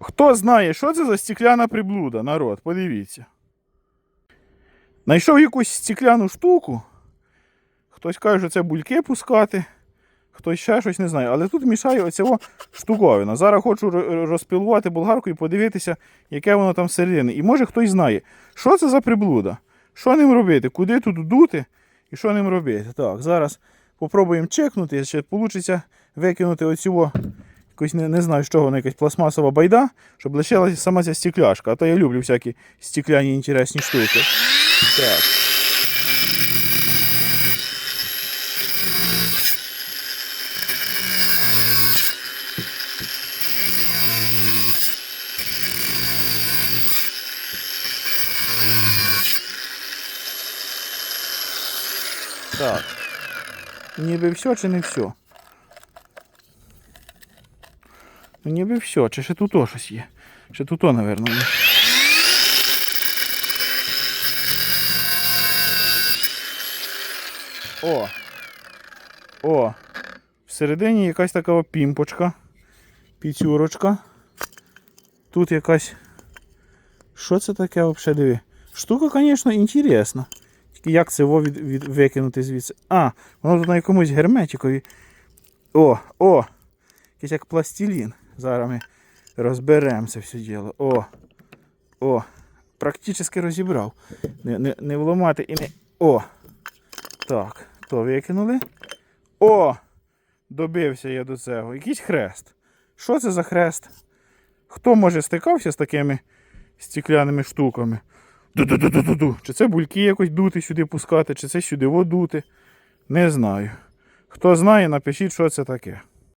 Хто знає, що це за стекляна приблуда, народ, подивіться. Найшов якусь стекляну штуку. Хтось каже, що це бульки пускати, хтось ще щось не знає. Але тут мішає оця штуковина. Зараз хочу розпілувати болгарку і подивитися, яке воно там всередині. І може хтось знає, що це за приблуда, що ним робити, куди тут дути і що ним робити. Так, зараз попробуємо чекнути, ще вийде викинути оцю о якусь не, не знаю, з чого вона якась пластмасова байда, щоб лишилася сама ця стекляшка. А то я люблю всякі стекляні інтересні штуки. Так. Так. Ніби все чи не все? Ну ніби все, чи ще тут щось є. Ще тут, напевно. є. О! О! Всередині якась така о пімпочка. Піцюрочка. Тут якась. Що це таке взагалі диви? Штука, звісно, інтересна. Тільки як це його від, від, викинути звідси? А, воно тут на якомусь герметикові. О, о! Якийсь як пластилін. Зараз ми розберемо це все діло. О! О! Практично розібрав. Не, не, не вламати і не. О! Так, то викинули. О! Добився я до цього. Якийсь хрест. Що це за хрест? Хто може стикався з такими стеклянними штуками? Ду-ду-ду-ду-ду. Чи це бульки якось дути сюди пускати, чи це сюди водути? Не знаю. Хто знає, напишіть, що це таке.